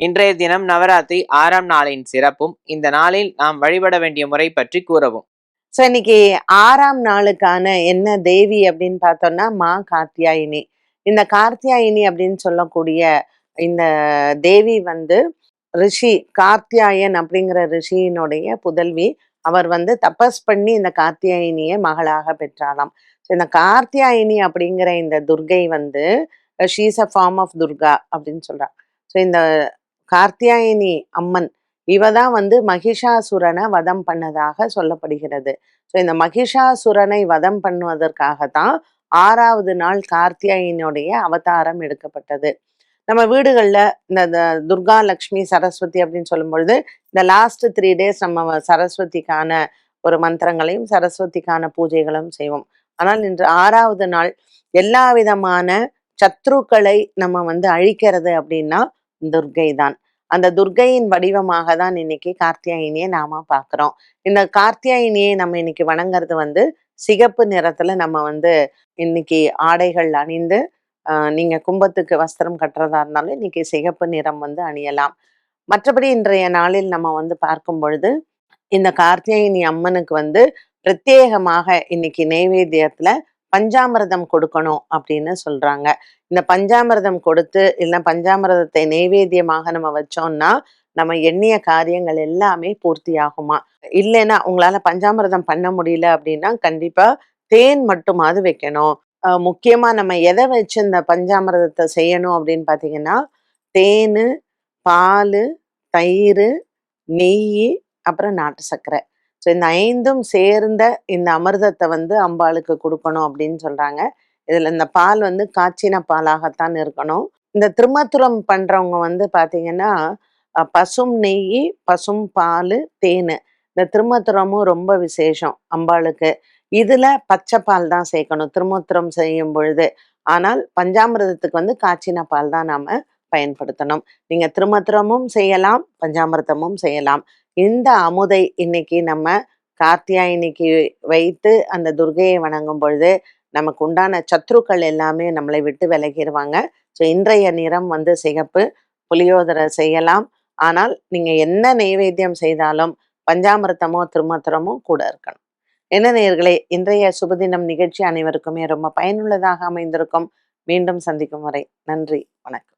இன்றைய தினம் நவராத்திரி ஆறாம் நாளின் சிறப்பும் இந்த நாளில் நாம் வழிபட வேண்டிய முறை பற்றி கூறவும். ஸோ இன்னைக்கு ஆறாம் நாளுக்கான என்ன தேவி அப்படின்னு பார்த்தோம்னா மா கார்த்தியாயினி. இந்த கார்த்தியாயினி அப்படின்னு சொல்லக்கூடிய இந்த தேவி வந்து ரிஷி கார்த்தியாயன் அப்படிங்கிற ரிஷியினுடைய புதல்வி. அவர் வந்து தபஸ் பண்ணி இந்த கார்த்தியாயினியை மகளாக பெற்றாராம். ஸோ இந்த கார்த்தியாயினி அப்படிங்கிற இந்த துர்கை வந்து she's a form of Durga அப்படின்னு சொல்றாங்க ஸோ இந்த கார்த்தியாயினி அம்மன். இவ தான் வந்து மகிஷாசுரனை வதம் பண்ணதாக சொல்லப்படுகிறது. ஸோ இந்த மகிஷாசுரனை வதம் பண்ணுவதற்காக தான் ஆறாவது நாள் கார்த்தியாயினுடைய அவதாரம் எடுக்கப்பட்டது. நம்ம வீடுகளில் இந்த துர்கா லக்ஷ்மி சரஸ்வதி அப்படின்னு சொல்லும் பொழுது இந்த லாஸ்ட் த்ரீ டேஸ் நம்ம சரஸ்வதிக்கான ஒரு மந்திரங்களையும் சரஸ்வதிக்கான பூஜைகளும் செய்வோம். ஆனால் இன்று ஆறாவது நாள் எல்லா விதமான சத்ருக்களை நம்ம வந்து அழிக்கிறது அப்படின்னா துர்கை தான் அந்த துர்கையின் வடிவமாக தான் இன்னைக்கு கார்த்தியாயினியை நாம பார்க்குறோம் இந்த கார்த்தியாயினியை நம்ம இன்னைக்கு வணங்குறது வந்து சிகப்பு நிறத்துல நம்ம வந்து இன்னைக்கு ஆடைகள் அணிந்து நீங்க கும்பத்துக்கு வஸ்திரம் கட்டுறதா இருந்தாலும் இன்னைக்கு சிகப்பு நிறம் வந்து அணியலாம். மற்றபடி இன்றைய நாளில் நம்ம வந்து பார்க்கும் பொழுது இந்த கார்த்தியாயினி அம்மனுக்கு வந்து பிரத்யேகமாக இன்னைக்கு நெய்வேத்தியத்துல பஞ்சாமிரதம் கொடுக்கணும் அப்படின்னு சொல்றாங்க. இந்த பஞ்சாமிரதம் கொடுத்து இல்லை பஞ்சாமிரதத்தை நெய்வேத்தியமாக நம்ம வச்சோம்னா நம்ம எண்ணிய காரியங்கள் எல்லாமே பூர்த்தி ஆகுமா இல்லைன்னா உங்களால பஞ்சாமிர்தம் பண்ண முடியல அப்படின்னா கண்டிப்பா தேன் மட்டுமாவது வைக்கணும். முக்கியமா நம்ம எதை வச்சு இந்த பஞ்சாமிரதத்தை செய்யணும் அப்படின்னு பார்த்தீங்கன்னா தேன் பால் தயிர் நெய் அப்புறம் நாட்டு சர்க்கரை. ஸோ இந்த ஐந்தும் சேர்ந்த இந்த அமிர்தத்தை வந்து அம்பாளுக்கு கொடுக்கணும் அப்படின்னு சொல்றாங்க. இதுல இந்த பால் வந்து காய்ச்சின பாலாகத்தான் இருக்கணும். இந்த திருமத்துரம் பண்றவங்க வந்து பாத்தீங்கன்னா பசும் நெய் பசும் பால் தேன். இந்த திருமத்துரமும் ரொம்ப விசேஷம் அம்பாளுக்கு. இதுல பச்சை பால் தான் சேர்க்கணும் திருமத்துரம் செய்யும் பொழுது. ஆனால் பஞ்சாமிர்தத்துக்கு வந்து காய்ச்சின பால் தான் நாம பயன்படுத்தணும். நீங்க திருமத்திரமும் செய்யலாம் பஞ்சாமிர்தமும் செய்யலாம். இந்த அமுதை இன்னைக்கு நம்ம கார்த்தியாயினிக்கு வைத்து அந்த துர்கையை வணங்கும் பொழுது நமக்கு உண்டான சத்ருக்கள் எல்லாமே நம்மளை விட்டு விலகிடுவாங்க ஸோ இன்றைய நிறம் வந்து சிகப்பு புளியோதரை செய்யலாம். ஆனால் நீங்கள் என்ன நெய்வேத்தியம் செய்தாலும் பஞ்சாமிர்தமோ திருமத்திரமோ கூட இருக்கணும். என்ன நேர்களே இன்றைய சுபதினம் நிகழ்ச்சி அனைவருக்குமே ரொம்ப பயனுள்ளதாக அமைந்திருக்கும். மீண்டும் சந்திக்கும் வரை நன்றி வணக்கம்.